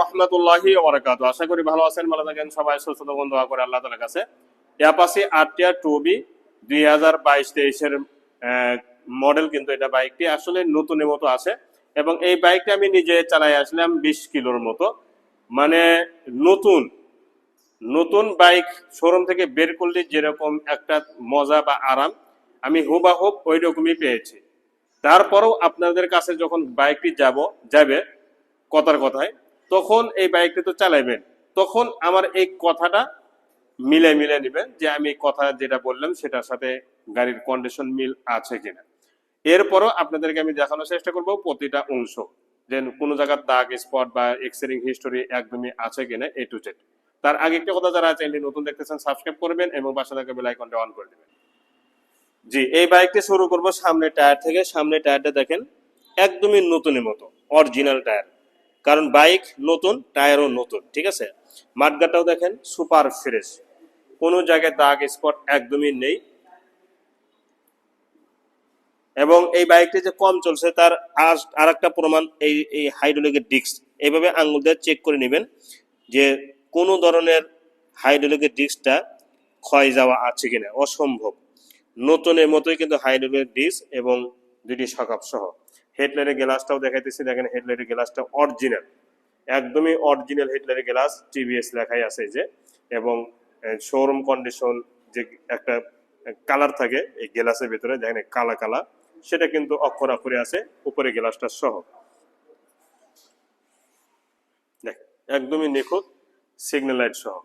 রহমতুল্লাহি আশা করি ভালো আছেন, ভালো থাকেন। সবাই সুস্থ করে আল্লাহ কাছে। টু বি দুই হাজার বাইশ তেইশের মডেল কিন্তু এটা বাইকটি। আসলে নতুনের মতো আছে এবং এই বাইকটা আমি নিজে চালাই আসলাম বিশ কিলোর মতো। মানে নতুন নতুন বাইক শোরুম থেকে বের করলে যেরকম একটা মজা বা আরাম, আমি হুবাহুব ওই রকমই পেয়েছি। তারপরেও আপনাদের কাছে যখন বাইকটি যাব, যাবে কথার কথায় তখন এই বাইকটি তো চালাইবেন। তখন আমার এই কথাটা মিলে মিলে নেবেন যে আমি কথা যেটা বললাম সেটার সাথে গাড়ির কন্ডিশন মিল আছে কিনা। এরপরও আপনাদেরকে আমি দেখানোর চেষ্টা করব প্রতিটা অংশ। যে কোনো জায়গার দাগ স্পট বা এক্সরেং হিস্টোরি একদমই আছে কিনা এ টু জেড তার আগে একটা কথা যারা চ্যানেলটি নতুন দেখতেছেন সাবস্ক্রাইব করবেন এবং পাশে থাকা বেল আইকনটা অন করে দেবেন। জি, এই বাইকটি শুরু করব সামনে টায়ার থেকে। সামনে টায়ারটা দেখেন, একদমই নতুনের মতো অরিজিনাল টায়ার কারণ বাইক নতুন, টায়ারও নতুন, ঠিক আছে? মাঠগাটাও দেখেন সুপার ফ্রেশ। কোনো জায়গায় দাগ, স্পট একদমই নেই। এবং এই বাইকটি যে কম চলছে, তার আর একটা প্রমাণ এই এই হাইড্রোলিকের ডিস্ক এইভাবে আঙুল দিয়ে চেক করে নেবেন যে কোনো ধরনের হাইড্রোলিকের ডিস্কটা ক্ষয় যাওয়া আছে কিনা। অসম্ভব। নতুনের মতোই কিন্তু হাইড্রোলিক ডিস্ক এবং দুটি সকাপ সহ। হেডলাইটের গ্লাসটাও দেখাইতেছি, দেখেন হেডলাইটের গ্লাসটা অরিজিনাল একদমই অরিজিনাল হেডলাইটের গ্লাস টিভিএস লেখাই আছে যে, এবং শোরুম কন্ডিশন যে একটা কালার থাকে, এই গ্লাসের ভিতরে, দেখেন কালা কালা, সেটা কিন্তু অক্ষর অক্ষরে আছে, উপরে গ্লাসটা সহ। দেখ, একদমই নিখুঁত সিগন্যাল লাইট সহ।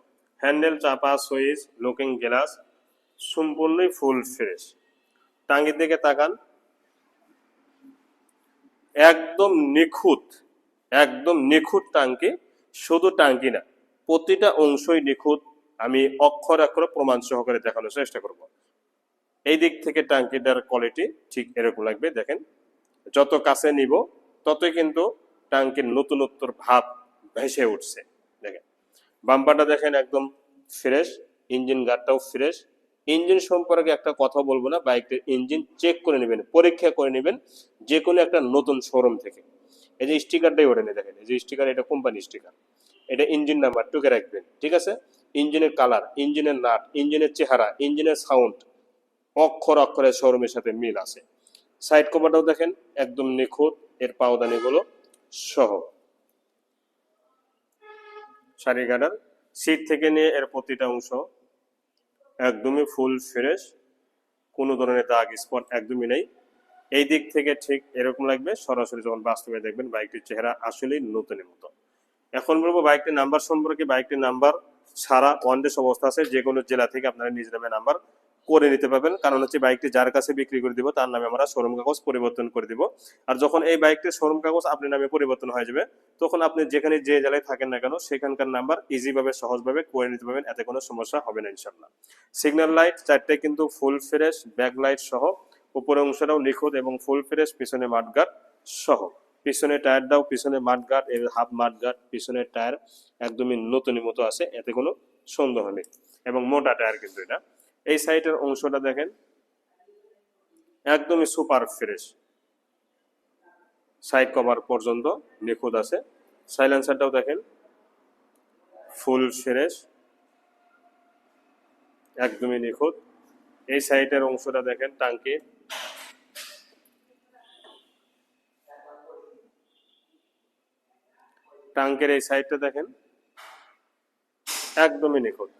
হ্যান্ডেল চাপা সুইচ লুকিং গ্লাস সম্পূর্ণই ফুল ফ্রেশ টাঙ্গির দিকে তাকান একদম নিখুঁত একদম নিখুঁত টাঙ্কি, শুধু টাঙ্কি না, প্রতিটা অংশই নিখুঁত। আমি অক্ষর অক্ষর প্রমাণ সহকারে দেখানোর চেষ্টা করব। এই দিক থেকে টাঙ্কিটার কোয়ালিটি ঠিক এরকম লাগবে, দেখেন। যত কাছে নিব, ততই কিন্তু টাঙ্কির নতুনত্বর ভাব ভেসে উঠছে, দেখেন। বাম্পারটা দেখেন একদম ফ্রেশ ইঞ্জিন গার্ডটাও ফ্রেশ ইঞ্জিন সম্পর্কে একটা কথা বলব না বাইকটির ইঞ্জিন চেক করে নেবেন, পরীক্ষা করে নেবেন যে কোনো একটা নতুন শোরুম থেকে। এই যে স্টিকারটাই ওঠে নেই দেখেন, এই যে স্টিকার এটা কোম্পানি স্টিকার এটা ইঞ্জিন নাম্বার টুকে রাখবেন, ঠিক আছে? ইঞ্জিনের কালার ইঞ্জিনের নাট, ইঞ্জিনের চেহারা, ইঞ্জিনের সাউন্ড অক্ষর অক্ষরে শোরুমের সাথে মিল আছে। সাইড কভারটাও দেখেন, একদম নিখুঁত, এর পাওদানিগুলো সহ। শাড়ি গার্ডার সিট থেকে নিয়ে এর প্রতিটা অংশ একদমই ফুল ফ্রেশ কোনো ধরনের দাগ স্পট একদমই নেই। এই দিক থেকে ঠিক এরকম লাগবে, সরাসরি যখন বাস্তবে দেখবেন বাইকটির চেহারা আসলেই নতুনের মতো। এখন বলব বাইকটির নাম্বার সম্পর্কে, বাইকটির নাম্বার সারা ওয়ান ওয়ানডেস অবস্থা আছে যে কোনো জেলা থেকে আপনারা নিজ নামে নাম্বার করে নিতে পারবেন। কারণ হচ্ছে বাইকটি যার কাছে বিক্রি করে দিব, তার নামে আমরা শোরুম কাগজ পরিবর্তন করে দিব। আর যখন এই বাইকটির শোরুম কাগজ আপনার নামে পরিবর্তন হয়ে যাবে, তখন আপনি যেখানে যে জেলায় থাকেন না কেন, সেখানকার নাম্বার ইজিভাবে সহজভাবে করে নিতে পারবেন, এতে কোনো সমস্যা হবে না ইনশাল্লাহ সিগন্যাল লাইট চারটে কিন্তু ফুল ফ্রেশ ব্যাক লাইট সহ উপরে অংশটাও নিখুঁত এবং ফুল ফ্রেশ পিছনে মাঠগার্ড সহ। পিছনে টায়ারটাও পিছনে এর হাফ মাঠগার্ড পিছনের টায়ার একদমই নতুনের মতো আছে, এতে কোনো সন্দেহ নেই। এবং মোটা টায়ার কিন্তু এটা। এই সাইডের অংশটা দেখেন। একদমই সুপার ফ্রেশ। সাইড কভার পর্যন্ত নিখুঁত আছে। সাইলেন্সারটাও দেখেন, ফুল ফ্রেশ। একদমই নিখুঁত। এই সাইডের অংশটা দেখেন, টাঙ্কি। টাঙ্কের এই সাইডটা দেখেন, একদমই নিখুঁত।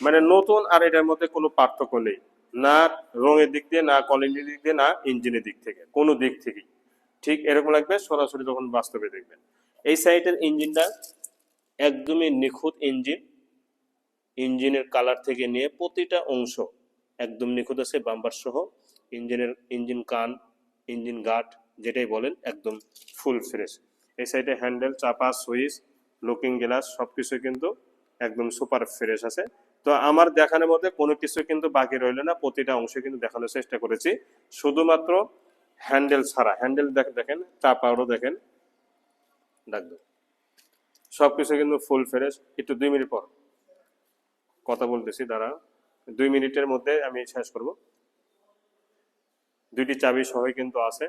মানে নতুন আর এটার মধ্যে কোনো পার্থক্য নেই। না রঙের দিক দিয়ে, না কোয়ালিটির দিক দিয়ে, না ইঞ্জিনের দিক থেকে, কোনো দিক থেকেই। ঠিক এরকম লাগবে, সরাসরি যখন বাস্তবে দেখবেন। এই সাইটের ইঞ্জিনটা একদমই নিখুঁত ইঞ্জিন। ইঞ্জিনের কালার থেকে নিয়ে প্রতিটা অংশ একদম নিখুঁত আছে, বাম্পার সহ। ইঞ্জিনের, ইঞ্জিন কান, ইঞ্জিন গার্ড, যেটাই বলেন, একদম ফুল ফ্রেশ। এই সাইডে হ্যান্ডেল, চাপা, সুইচ, লুকিং গ্লাস সব কিছু কিন্তু একদম সুপার ফ্রেশ আছে। তো আমার দেখানোর মধ্যে কোনো কিছু কিন্তু বাকি রইল না, প্রতিটা অংশ কিন্তু দেখানোর চেষ্টা করেছি। শুধুমাত্র হ্যান্ডেল ছাড়া, হ্যান্ডেল দেখেন চাপাও দেখেন ডাকবে সবকিছু কিন্তু ফুল ফ্রেশ। একটু দুই মিনিট পর কথা বলতেছি দাঁড়া দুই মিনিটের মধ্যে আমি শেষ করব। দুইটি চাবি সহই কিন্তু আছে।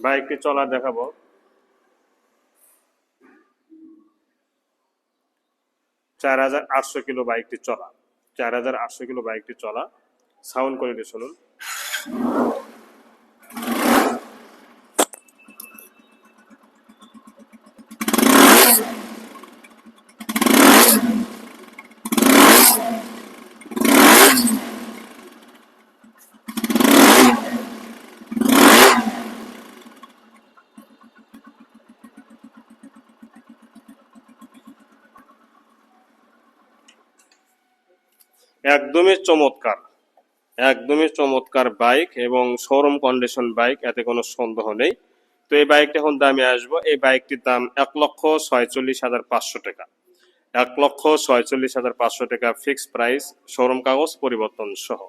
বাইকটি চলা দেখাবো। চার হাজার আটশো কিলো বাইকটি চলা। চার হাজার আটশো কিলো বাইকটি চলা। সাউন্ড কোয়ালিটি শুনুন। একদমই চমৎকার একদমই চমৎকার বাইক এবং শোরুম কন্ডিশন বাইক এতে কোনো সন্দেহ নেই। তো এই বাইকটা এখন দামে আসব। এই বাইকটির দাম এক লক্ষ ছয়চল্লিশ হাজার পাঁচশো টাকা। এক লক্ষ ছয়চল্লিশ হাজার পাঁচশো টাকা ফিক্সড প্রাইস শোরুম কাগজ পরিবর্তন সহ।